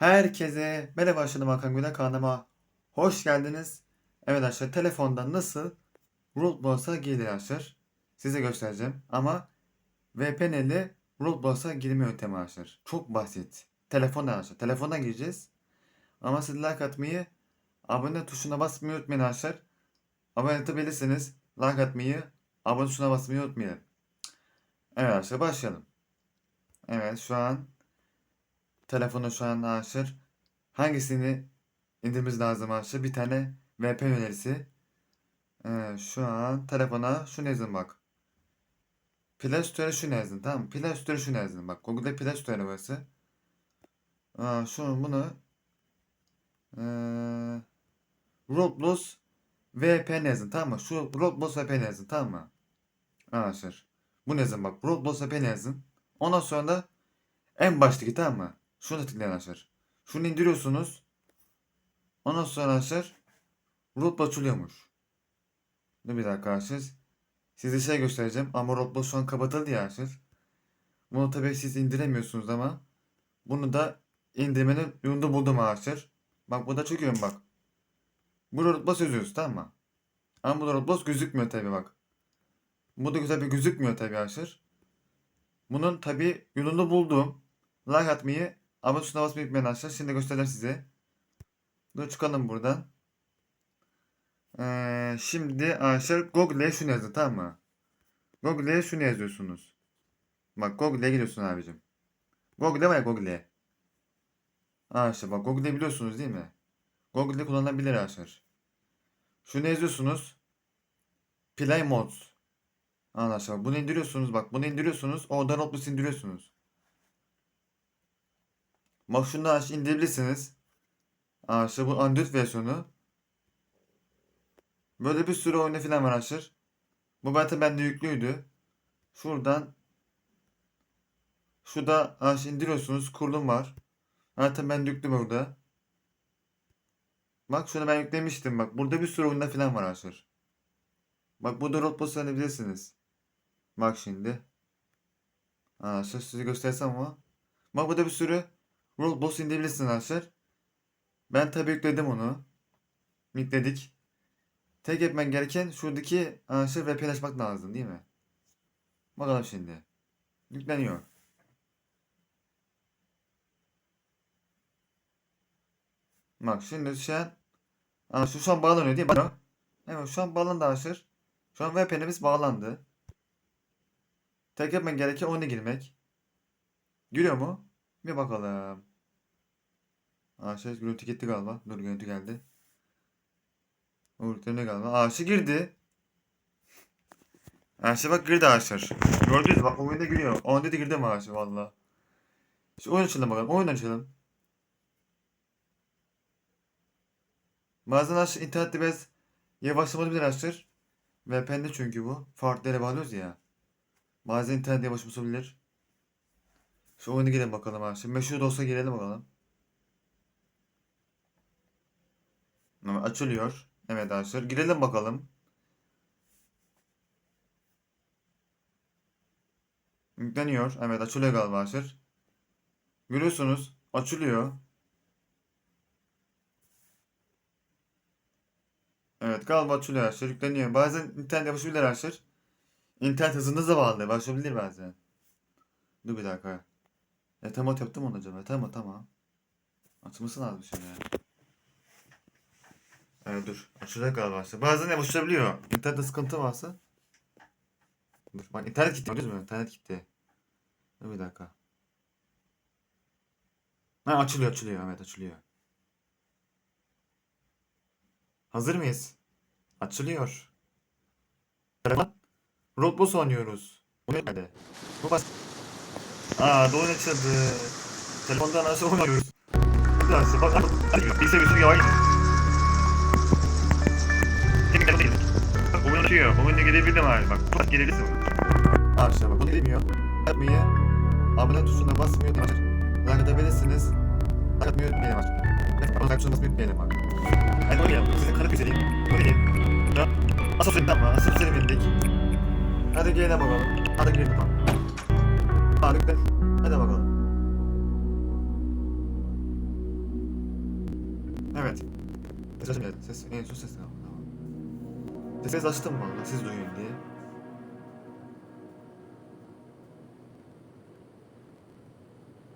Herkese merhaba başladım Hakan Güler kanalıma hoş geldiniz. Evet arkadaşlar telefonda nasıl Roblox'a girilir arkadaşlar. Size göstereceğim ama VPN ile Roblox'a girme yöntemi arkadaşlar. Çok basit. Telefondan arkadaşlar. Telefondan gireceğiz. Ama siz like atmayı, abone tuşuna basmayı unutmayın arkadaşlar. Abone atabilirsiniz. Like atmayı, abone tuşuna basmayı unutmayın. Evet arkadaşlar başlayalım. Evet şu an telefonu şu an arkadaşlar hangisini indirmemiz lazım arkadaşlar? Bir tane VPN önerisi. Ee, şu an telefona şunu yazın bak. Play Store'a şunu yazın tamam mı? Play Store'a şunu yazın bak. Google'da Play Store burası. Aa, şunu bunu ee, Roblox VPN yazın tamam mı? Şu Roblox VPN yazın tamam mı? Arkadaşlar. Bunu yazın bak. Roblox VPN yazın. Ondan sonra da en baştaki tamam mı? Şunu tıklayın arkadaşlar. Şunu indiriyorsunuz. Ondan sonra arkadaşlar Roblox açılıyormuş. Dur bir dakika arkadaşlar. Size şey göstereceğim ama Roblox şu an kapatıldı ya arkadaşlar. Bunu tabii siz indiremiyorsunuz ama bunu da indirmenin yolunu buldum arkadaşlar. Bak burada çekiyorum bak. Burada Roblox yazıyoruz tamam mı? Ama burada Roblox gözükmüyor tabii bak. Bu da tabii gözükmüyor tabii arkadaşlar. Bunun tabii yolunu buldum. Like atmayı, abone tuşuna basmayı unutmayın arkadaşlar. Şimdi göstereceğim size. Dur çıkalım buradan. Ee, şimdi arkadaşlar Google'e şunu yazın tamam mı? Google'e şunu yazıyorsunuz. Bak Google'e gidiyorsun abicim. Google var ya Google'e. Arkadaşlar bak Google'e biliyorsunuz değil mi? Google'de kullanılabilir arkadaşlar. Şunu yazıyorsunuz. Play Mods. Arkadaşlar bunu indiriyorsunuz bak bunu indiriyorsunuz. Oradan Roblox indiriyorsunuz. Bak şunu da aşağı indirebilirsiniz. Arkadaşlar bu Android versiyonu. Böyle bir sürü oyunu falan var arkadaşlar. Bu zaten bende yüklüydü. Şuradan Şurada arkadaşlar indiriyorsunuz. Kurulum var. Zaten ben yüklü burada. Bak şunu ben yüklemiştim bak. Burada bir sürü oyunda falan var arkadaşlar. Bak burada Roblox oynayabilirsiniz. Bak şimdi. Arkadaşlar size göstersem ama. Bak burada bir sürü Roblox indirebilirsiniz arkadaşlar. Ben tabi yükledim onu. Yükledik. Tek etmen gereken şuradaki arkadaşlar VPN açmak lazım değil mi? Bakalım şimdi. Yükleniyor. Bak şimdi şu Aa, şu, şu an bağlanıyor değil mi? Evet şu an bağlandı arkadaşlar. Şu an VPN'imiz bağlandı. Tek yapman gereken oyuna girmek. Giriyor mu? Bir bakalım. Arkadaşlar görüntü gitti galiba. Dur görüntü geldi. Uğurlarına galiba. Arkadaşlar girdi. Arkadaşlar bak girdi arkadaşlar. Gördünüz bak oyunda giriyor. Onda da girdi mi arkadaşlar valla. Şimdi oyun açalım bakalım. Oyun açalım. Bazen arkadaşlar internette biraz yavaşlamayabilir arkadaşlar. VPN'de çünkü bu. Farklı yere bağlıyoruz ya. Bazen internet yavaşlamış olabilir. Şu oyuna girelim bakalım arkadaşlar. Meşhur da olsa girelim bakalım. Evet, açılıyor. Evet arkadaşlar. Girelim bakalım. Yükleniyor. Evet açılıyor galiba arkadaşlar. Görüyorsunuz. Açılıyor. Evet galiba açılıyor arkadaşlar. Yükleniyor. Bazen internet yavaşlayabilir arkadaşlar. İnternet hızınıza bağlı. Başlayabilir bazen. Dur bir dakika. E tamam yaptım onu acaba. Tamam tamam. Açılması lazım şimdi ya. Evet dur. Açılacak galiba. Bazen yavaşlayabiliyor. İnternette sıkıntı varsa. Dur. Bak internet gitti. Gördünüz mü? İnternet gitti. Dur bir dakika. Ha açılıyor açılıyor. Evet açılıyor. Hazır mıyız? Açılıyor. Telefon. Roblox oynuyoruz. Bu nerede? Bu bas. Aa doğru açıldı. Telefondan nasıl oynuyoruz? Bak. Bilse bir sürü yavaş. Tek telefon değil. Bak oyun açıyor. Oyuna gidebildim abi. Bak bak gidebilirsin. Arkadaşlar bak bunu gidemiyor. Yapmayı. Abone tuşuna basmıyor. Like atabilirsiniz. Like atmayı unutmayın bak. Abone tuşuna basmayı unutmayın bak. Hadi oynayalım. Sizin karı güzelim. Ya. Asıl senin tamam. Asıl senin bildik. Hadi gelin bakalım. Hadi girelim bakalım. Gidelim. Hadi bakalım. Evet. Ses açayım ya. Ses, en son ses tamam. tamam. Sesinizi açtım valla siz duyun diye.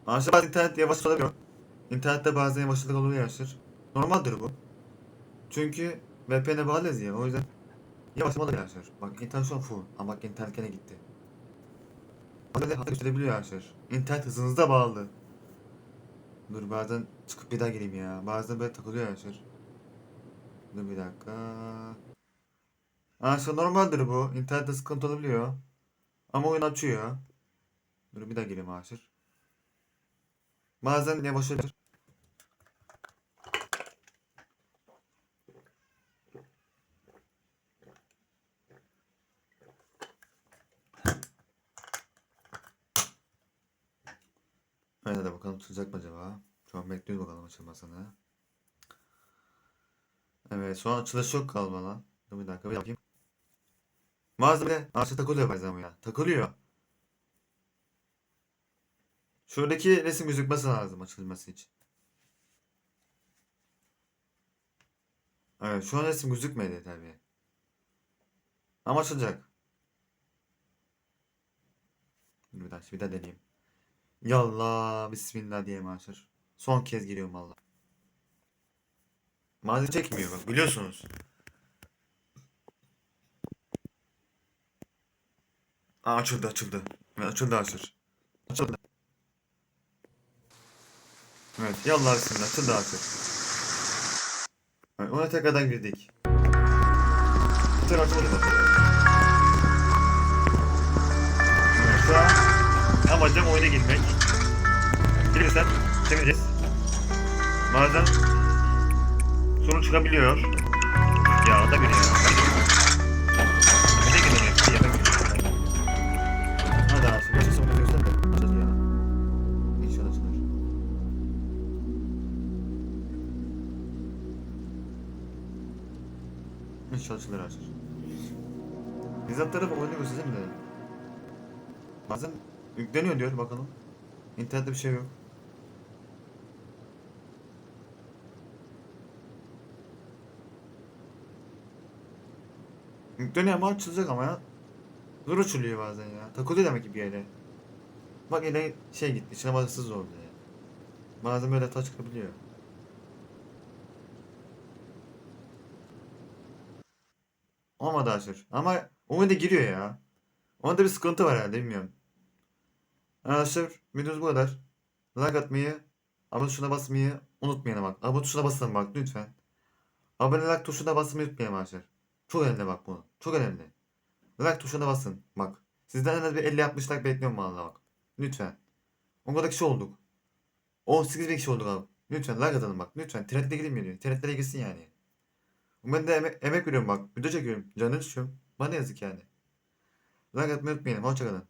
Arkadaşlar bazen internet yavaş olabiliyor. İnternette bazen yavaşlık oluyor arkadaşlar. Normaldir bu. Çünkü VPN'e bağlıyız ya o yüzden yavaşlama oluyor arkadaşlar. Bak internet şu an full ama bak internet gene gitti. Bazen hata gösterebiliyor arkadaşlar. İnternet hızınıza bağlı. Dur bazen çıkıp bir daha gireyim ya. Bazen böyle takılıyor arkadaşlar. Dur bir dakika. Arkadaşlar normaldir bu. İnternette sıkıntı olabiliyor. Ama oyun açıyor. Dur bir daha gireyim arkadaşlar. Bazen yavaş. Evet hadi bakalım tutacak mı acaba? Şu an bekliyoruz bakalım açılmasını. Evet şu an açılış yok galiba lan. Dur bir dakika bir bakayım. Malzeme ağaçta takılıyor bu ya. Takılıyor. Şuradaki resim gözükmesi lazım açılması için. Evet şu an resim gözükmedi tabii. Ama açılacak. Bir daha, bir daha deneyeyim. Yallah bismillah diye maaşır. Son kez giriyorum valla. Malzeme çekmiyor bak biliyorsunuz. Aa, açıldı açıldı. Açıldı açır. Açıldı. Evet yallah bismillah açıldı açır. Evet, ona tekrardan girdik. Bir tane açıldı şu an amacım oyuna girmek. Girirsen sevineceğiz. Bazen sorun çıkabiliyor. Ya da biri ya. Açılır açılır. Bizzat tarafı oyunu göstereceğim de. Bazen yükleniyor diyor bakalım. İnternette bir şey yok. Yükleniyor ama açılacak ama ya. Zor açılıyor bazen ya. Takılıyor demek ki bir yere. Bak yine şey gitti. İçine basırsız oldu ya. Bazen böyle hata çıkabiliyor. Olmadı açır. Ama o da giriyor ya. Onda bir sıkıntı var herhalde bilmiyorum. Arkadaşlar videomuz bu kadar. Like atmayı, abone tuşuna basmayı unutmayın bak. Abone tuşuna basın bak lütfen. Abone like tuşuna basmayı unutmayın arkadaşlar. Çok önemli bak bu. Çok önemli. Like tuşuna basın bak. Sizden en az bir 50-60 like bekliyorum valla bak. Lütfen. O kadar kişi olduk. 18 bin kişi olduk abi. Lütfen like atalım bak. Lütfen. Trend'e gidilmiyor. Trend'lere gitsin yani. Ben de emek, emek veriyorum bak. Video çekiyorum. Canını düşüyorum. Bana yazık yani. Like atmayı unutmayın. Hoşçakalın.